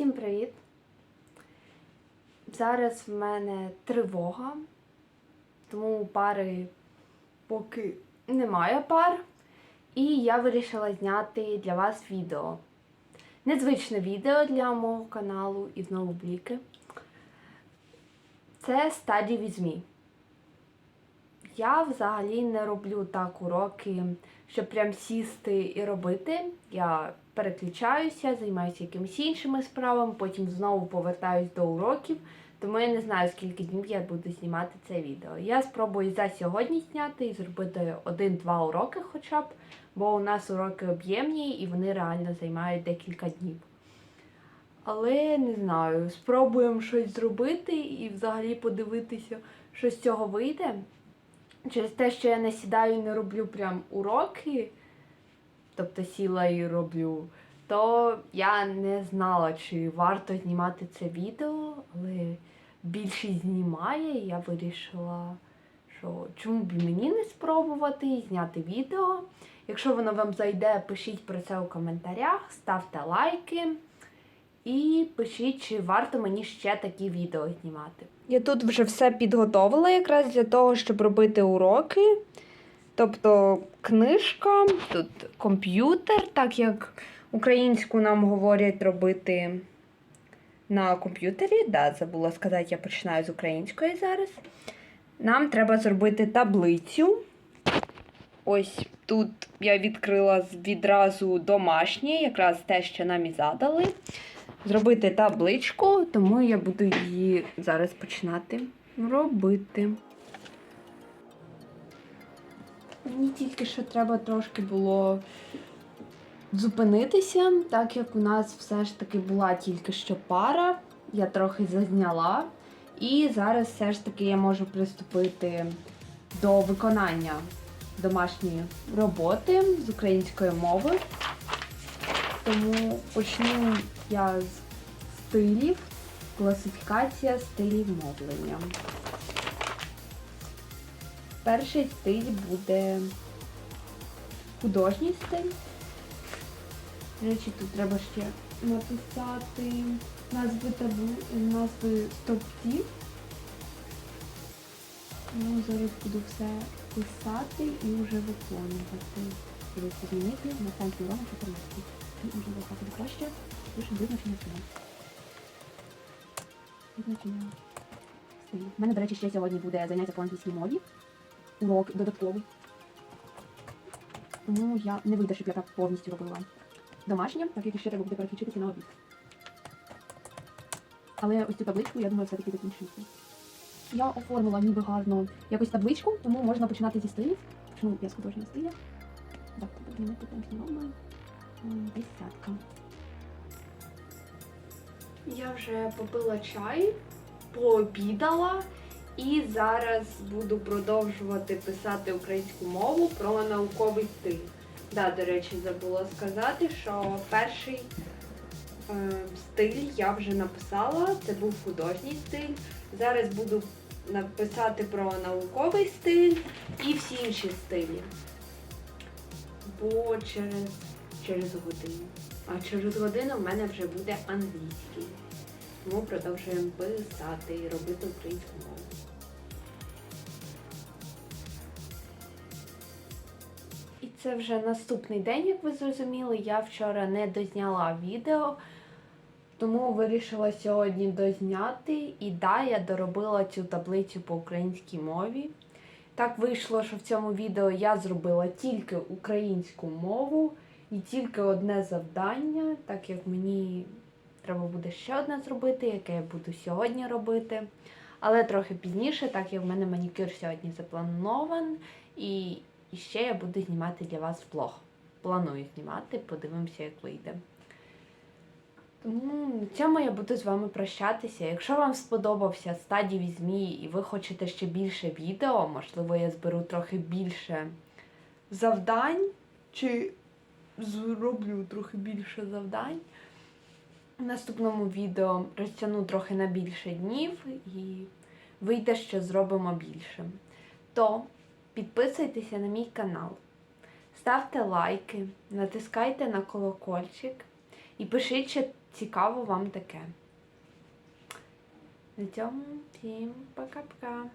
Всім привіт! Зараз в мене тривога, тому пари поки немає пар. І я вирішила зняти для вас відео. Незвичне відео для мого каналу і знову бліки. Це стадії візьмі. Я взагалі не роблю так уроки, щоб прям сісти і робити. Я переключаюся, займаюся якимись іншими справами, потім знову повертаюсь до уроків. Тому я не знаю, скільки днів я буду знімати це відео. Я спробую за сьогодні зняти і зробити один-два уроки хоча б, бо у нас уроки об'ємні і вони реально займають декілька днів. Але не знаю, спробуємо щось зробити і взагалі подивитися, що з цього вийде. Через те, що я не сідаю і не роблю прям уроки, тобто сіла і роблю, то я не знала, чи варто знімати це відео, але більшість знімає, і я вирішила, що чому б мені не спробувати зняти відео. Якщо воно вам зайде, пишіть про це у коментарях, ставте лайки і пишіть, чи варто мені ще такі відео знімати. Я тут вже все підготовила якраз для того, щоб робити уроки. Тобто книжка, тут комп'ютер, так як українську нам говорять робити на комп'ютері. Да, забула сказати, я починаю з української зараз. Нам треба зробити таблицю. Ось тут я відкрила відразу домашнє, якраз те, що нам і задали. Зробити табличку, тому я буду її зараз починати робити. Мені тільки що треба трошки було зупинитися, так як у нас все ж таки була тільки що пара, я трохи зазняла. І зараз все ж таки я можу приступити до виконання домашньої роботи з української мови. Тому почну я з стилів, класифікація стилів мовлення. Перший стиль буде художній стиль. Речі, тут треба ще написати назви табу... назви стовпців. Ну, зараз буду все писати і вже виконувати. Змінити на станцію Рома 14. Вже так краще. Пишемо визначення стилю. Визначення стилю. У мене, до речі, ще сьогодні буде заняття по англійській мові. Урок додатковий. Тому я не вийде, щоб я так повністю робила домашнє, так як ще треба буде переключитися на обід. Але ось цю табличку, я думаю, все-таки закінчити. Я оформила ніби гарно якусь табличку, тому можна починати зі стилів. Почну я з художнього стиля. Так, тут тут робимо. Десятка. Я вже попила чай, пообідала і зараз буду продовжувати писати українську мову про науковий стиль. Да, до речі, забула сказати, що перший е, стиль я вже написала, це був художній стиль. Зараз буду написати про науковий стиль і всі інші стилі. Бо через, через годину. А через годину в мене вже буде англійський. Тому продовжуємо писати і робити українську мову. І це вже наступний день, як ви зрозуміли. Я вчора не дозняла відео, тому вирішила сьогодні дозняти. І да, я доробила цю таблицю по українській мові. Так вийшло, що в цьому відео я зробила тільки українську мову і тільки одне завдання, так як мені треба буде ще одне зробити, яке я буду сьогодні робити. Але трохи пізніше, так як в мене манікюр сьогодні запланований, і ще я буду знімати для вас влог. Планую знімати, подивимося, як вийде. Тому на цьому я буду з вами прощатися. Якщо вам сподобався стадії змі і ви хочете ще більше відео, можливо, я зберу трохи більше завдань, чи зроблю трохи більше завдань. В наступному відео розтягну трохи на більше днів і вийде, що зробимо більше. То підписуйтеся на мій канал, ставте лайки, натискайте на колокольчик. І пишіть, чи цікаво вам таке. На цьому всім пока-пока.